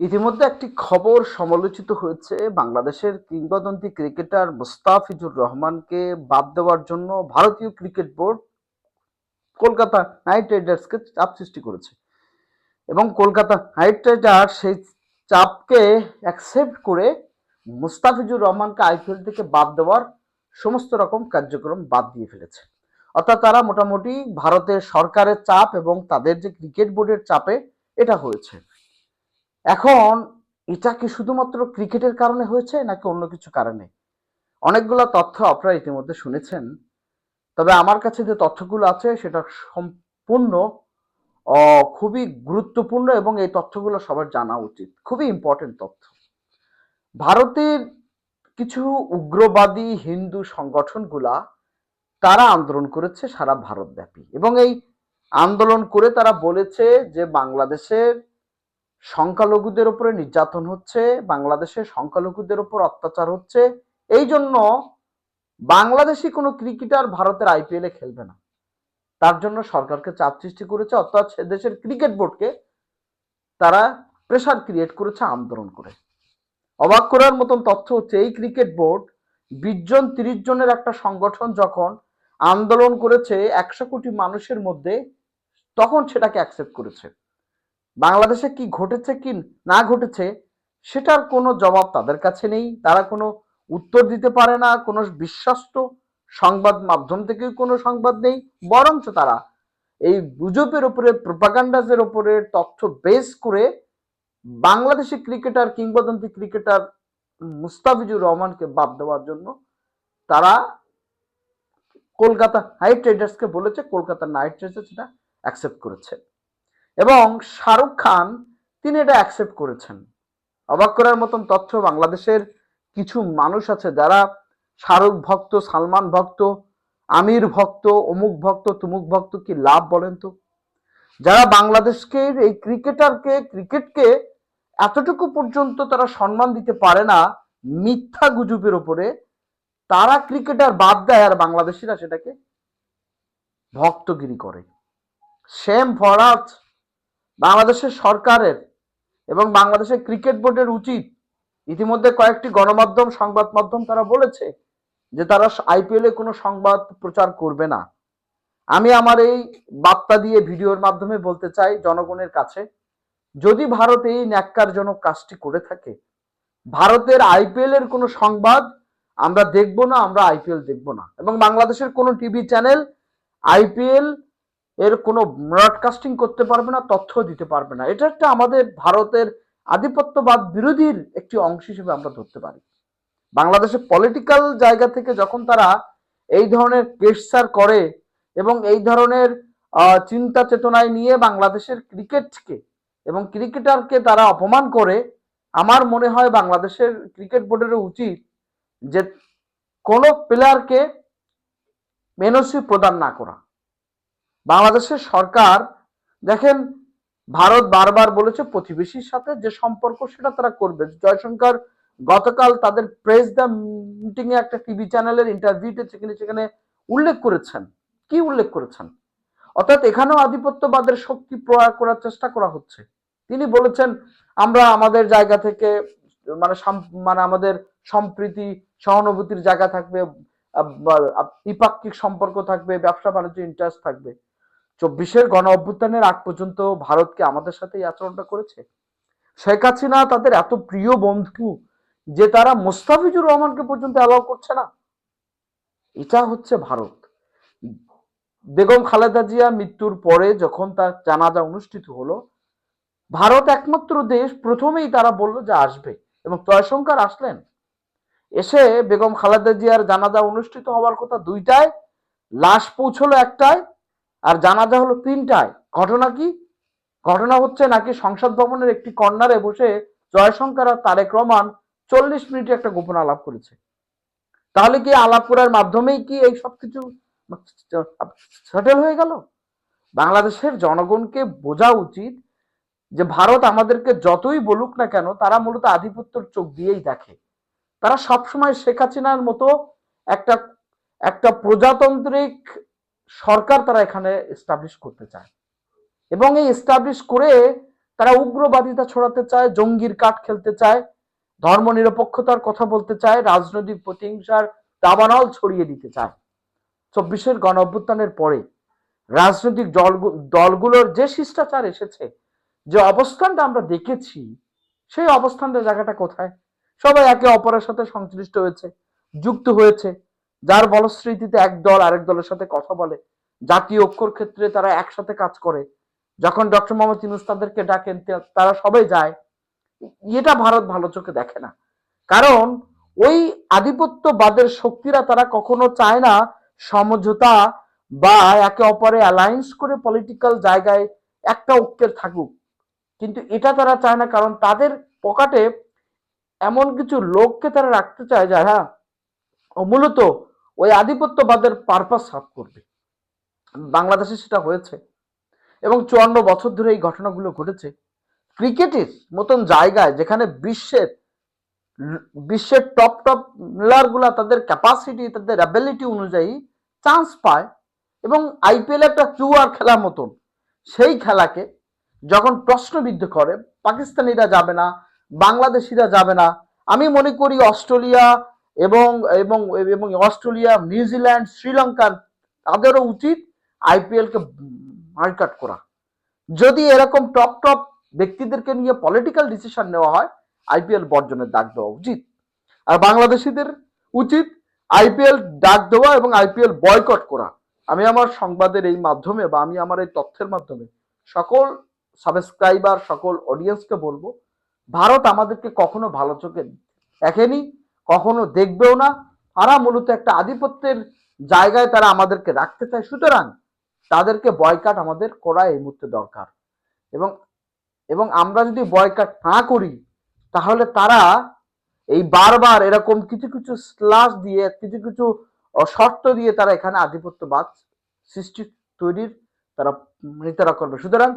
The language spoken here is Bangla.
ইতিমধ্যে একটি খবর সমালোচিত হয়েছে। বাংলাদেশের কিংবদন্তি ক্রিকেটার মুস্তাফিজুর রহমানকে বাদ দেওয়ার জন্য ভারতীয় ক্রিকেট বোর্ড কলকাতা নাইট রাইডার্সকে চাপ সৃষ্টি করেছে। এবং কলকাতা নাইট রাইডার্স সেই চাপকে অ্যাকসেপ্ট করে মুস্তাফিজুর রহমানকে আইপিএল থেকে বাদ দেওয়ার সমস্ত রকম কার্যক্রম বাদ দিয়ে ফেলেছে। অর্থাৎ তারা মোটামুটি ভারতের সরকারের চাপ এবং তাদের যে ক্রিকেট বোর্ডের চাপে এটা হয়েছে। এখন এটা কি শুধুমাত্র ক্রিকেটের কারণে হয়েছে নাকি অন্য কিছু কারণে? অনেকগুলো তথ্য আপনারা ইতিমধ্যে শুনেছেন, তবে আমার কাছে যে তথ্যগুলো আছে সেটা সম্পূর্ণ খুবই গুরুত্বপূর্ণ এবং এই তথ্যগুলো সবার জানা উচিত। খুবই ইম্পর্টেন্ট তথ্য। ভারতের কিছু উগ্রবাদী হিন্দু সংগঠনগুলা তারা আন্দোলন করেছে সারা ভারতব্যাপী এবং এই আন্দোলন করে তারা বলেছে যে বাংলাদেশের সংখ্যালঘুদের উপরে নির্যাতন হচ্ছে বাংলাদেশের সংখ্যালঘুদের উপর অত্যাচার হচ্ছে এই জন্য বাংলাদেশি কোনো ক্রিকেটার ভারতের আইপিএল খেলবে না। তার জন্য সরকারকে চাপ সৃষ্টি করেছে, অর্থাৎ দেশের ক্রিকেট বোর্ডকে তারা প্রেসার ক্রিয়েট করেছে, আন্দোলন করে। অবাক করার মতন তথ্য হচ্ছে, এই ক্রিকেট বোর্ড বিশ জন, তিরিশ জনের একটা সংগঠন যখন আন্দোলন করেছে, একশো কোটি মানুষের মধ্যে, তখন সেটাকে অ্যাকসেপ্ট করেছে। বাংলাদেশে কি ঘটেছে কি না ঘটেছে, সেটার কোনো জবাব তাদের কাছে নেই। তারা কোনো উত্তর দিতে পারে না, কোনো বিশ্বস্ত সংবাদ মাধ্যম থেকে কোনো সংবাদ নেই। বরঞ্চ তারা এই গুজবের উপরে প্রপাগান্ডাজের উপরে তথ্য বেস করে বাংলাদেশি ক্রিকেটার কিংবদন্তি ক্রিকেটার মুস্তাফিজুর রহমানকে বাদ দেওয়ার জন্য তারা কলকাতা নাইট রাইডার্সকে বলেছে, কলকাতা নাইট রাইডার্স এটা অ্যাকসেপ্ট করেছে। এবং শাহরুখ খান, তিনি এটা অ্যাকসেপ্ট করেছেন। অবাক করার মতন তথ্য বাংলাদেশের কিছু মানুষ আছে যারা শাহরুখ ভক্ত, সালমান ভক্ত, আমির ভক্ত, অমুক ভক্ত, তুমুক ভক্ত, কি লাভ বলেন তো? যারা বাংলাদেশকে, এই ক্রিকেটারকে, ক্রিকেটকে এতটুকু পর্যন্ত তারা সম্মান দিতে পারে না, মিথ্যা গুজবের ওপরে তারা ক্রিকেটার বাদ দেয় আর বাংলাদেশিরা সেটাকে ভক্তগিরি করে। সেম ফরাজ বাংলাদেশের সরকারের এবং বাংলাদেশের ক্রিকেট বোর্ডের উচিত ইতিমধ্যে কয়েকটি গণমাধ্যম, সংবাদ মাধ্যম তারা বলেছে যে তারা আইপিএল কোনো সংবাদ প্রচার করবে না। আমি আমার এই বার্তা দিয়ে ভিডিওর মাধ্যমে বলতে চাই জনগণের কাছে, যদি ভারত এই ন্যাক্কারজনক কাজটি করে থাকে, ভারতের আইপিএল এর কোনো সংবাদ আমরা দেখব না, আমরা আইপিএল দেখব না। এবং বাংলাদেশের কোনো টিভি চ্যানেল আইপিএল এর কোনো ব্রডকাস্টিং করতে পারবে না, তথ্য দিতে পারবে না। এটা একটা আমাদের ভারতের আধিপত্যবাদ বিরোধীর একটি অংশ হিসেবে আমরা ধরতে পারি। বাংলাদেশের পলিটিক্যাল জায়গা থেকে যখন তারা এই ধরনের প্রেসার করে এবং এই ধরনের চিন্তা চেতনায় নিয়ে বাংলাদেশের ক্রিকেটকে এবং ক্রিকেটারকে তারা অপমান করে, আমার মনে হয় বাংলাদেশের ক্রিকেট বোর্ডের উচিত যে কোনো প্লেয়ারকে মেনসি প্রদান না করা। বাংলাদেশের সরকার, দেখেন, ভারত বারবার বলেছে প্রতিবেশীর সাথে যে সম্পর্ক সেটা তারা করবে। জয়শঙ্কর গতকাল তাদের প্রেস দ্য মিটিং এ একটা টিভি চ্যানেলের ইন্টারভিউতে সেখানে সেখানে উল্লেখ করেছেন। কি উল্লেখ করেছেন? অর্থাৎ এখানেও আধিপত্যবাদের শক্তি প্রয়োগ করার চেষ্টা করা হচ্ছে। তিনি বলেছেন, আমরা আমাদের জায়গা থেকে মানে মানে আমাদের সম্প্রীতি, সহানুভূতির জায়গা থাকবে দ্বিপাক্ষিক সম্পর্ক থাকবে ব্যবসা বাণিজ্য ইন্টারেস্ট থাকবে। চব্বিশের গণ অভ্যুত্থানের আগ পর্যন্ত ভারতকে আমাদের সাথে এই আচরণটা করেছে। শেখ হাসিনা তাদের এত প্রিয় বন্ধু যে তারা মোস্তাফিজুর রহমানকে পর্যন্ত অ্যালাউ করছে না। এটা হচ্ছে ভারত। বেগম খালেদা জিয়া মৃত্যুর পরে যখন তার জানাজা অনুষ্ঠিত হলো, ভারত একমাত্র দেশ প্রথমেই তারা বলল যে আসবে এবং জয়শঙ্কর আসলেন। এসে বেগম খালেদা জিয়ার জানাজা অনুষ্ঠিত হওয়ার কথা দুইটায়, লাশ পৌঁছলো একটায় আর জানাজা হলো তিনটায়। ঘটনা কি? ঘটনা হচ্ছে নাকি সংসদ ভবনের একটি কর্নারে বসে জয়শঙ্কর আর তারেক রহমান চল্লিশ মিনিটে একটা গোপন আলাপ করেছে। তাহলে কি আলাপ করার মাধ্যমেই কি এই সব কিছু সেটেল হয়ে গেল? বাংলাদেশের জনগণকে বোঝা উচিত যে ভারত আমাদেরকে যতই বলুক না কেন তারা মূলত আধিপত্যর চোখ দিয়েই দেখে। তারা সবসময় শেখ হাসিনার মতো একটা একটা প্রজাতান্ত্রিক সরকার তারা এখানে এস্টাবলিশ করতে চায়। এবং এই এস্টাবলিশ করে তারা উগ্রবাদিতা ছড়াতে চায়, জঙ্গির কাঠ খেলতে চায়, ধর্ম নিরপেক্ষতার কথা বলতে চায়, রাজনৈতিক প্রতিহিংসার দাবানল ছড়িয়ে দিতে চায়। চব্বিশের গণ অভ্যুত্থানের পরে রাজনৈতিক দলগু- দলগুলোর যে শিষ্টাচার এসেছে, যে অবস্থানটা আমরা দেখেছি, সেই অবস্থানটা জায়গাটা কোথায়? সবাই একে অপরের সাথে সংশ্লিষ্ট হয়েছে, যুক্ত হয়েছে। যার বলশ্রীতিতে এক দল আরেক দলের সাথে কথা বলে, জাতীয় অক্ষর ক্ষেত্রে তারা একসাথে কাজ করে। যখন ডক্টর মোহাম্মদ ইউনুস তাদেরকে ডাকেন তারা সবাই যায়। এটা ভারত ভালো চোখে দেখে না। কারণ ওই আধিপত্যবাদের শক্তিরা তারা কখনো চায় না সমঝোতা বা একে অপরে অ্যালায়েন্স করে পলিটিক্যাল জায়গায় একটা ঐক্যের থাকুক। কিন্তু এটা তারা চায় না কারণ তাদের পকেটে এমন কিছু লোককে তারা রাখতে চায় যারা মূলত ওই আধিপত্যবাদের পারপাস সাফ করবে। বাংলাদেশে সেটা হয়েছে। এবং চুয়ান্ন বছর ধরে এই ঘটনাগুলো ঘটেছে। ক্রিকেটের মতন জায়গায় যেখানে বিশ্বের বিশ্বের টপ টপ প্লেয়ারগুলা তাদের ক্যাপাসিটি তাদের অ্যাবিলিটি অনুযায়ী চান্স পায়। এবং আইপিএল একটা চুয়ার খেলার মতন। সেই খেলাকে যখন প্রশ্নবিদ্ধ করে, পাকিস্তানিরা যাবে না, বাংলাদেশিরা যাবে না, আমি মনে করি অস্ট্রেলিয়া এবং এবং এবং অস্ট্রেলিয়া, নিউজিল্যান্ড শ্রীলঙ্কার তাদেরও উচিত আইপিএল কে মার্কাট করা। যদি এরকম টপ টপ ব্যক্তিদেরকে নিয়ে পলিটিক্যাল ডিসিশন নেওয়া হয়, আইপিএল বর্জনের ডাক দেওয়া উচিত। আর বাংলাদেশিদের উচিত আইপিএল ডাক দেওয়া এবং আইপিএল বয়কট করা। আমি আমার সংবাদের এই মাধ্যমে বা আমি আমার এই তথ্যের মাধ্যমে সকল সাবস্ক্রাইবার সকল অডিয়েন্সকে বলব, ভারত আমাদেরকে কখনো ভালো চোখে দেখেনি। কখনো দেখবেও না। তারা মূলত একটা আধিপত্যের জায়গায় তারা আমাদেরকে রাখতে চায়। সুতরাং তাদেরকে বয়কাট আমাদের করা এই মুহূর্তে দরকার। এবং এবং আমরা যদি বয়কাট না করি তাহলে তারা এই বারবার এরকম কিছু কিছু স্লাস দিয়ে কিছু কিছু শর্ত দিয়ে তারা এখানে আধিপত্যবাদ সৃষ্টি তৈরির তারা উম, তারা করবে। সুতরাং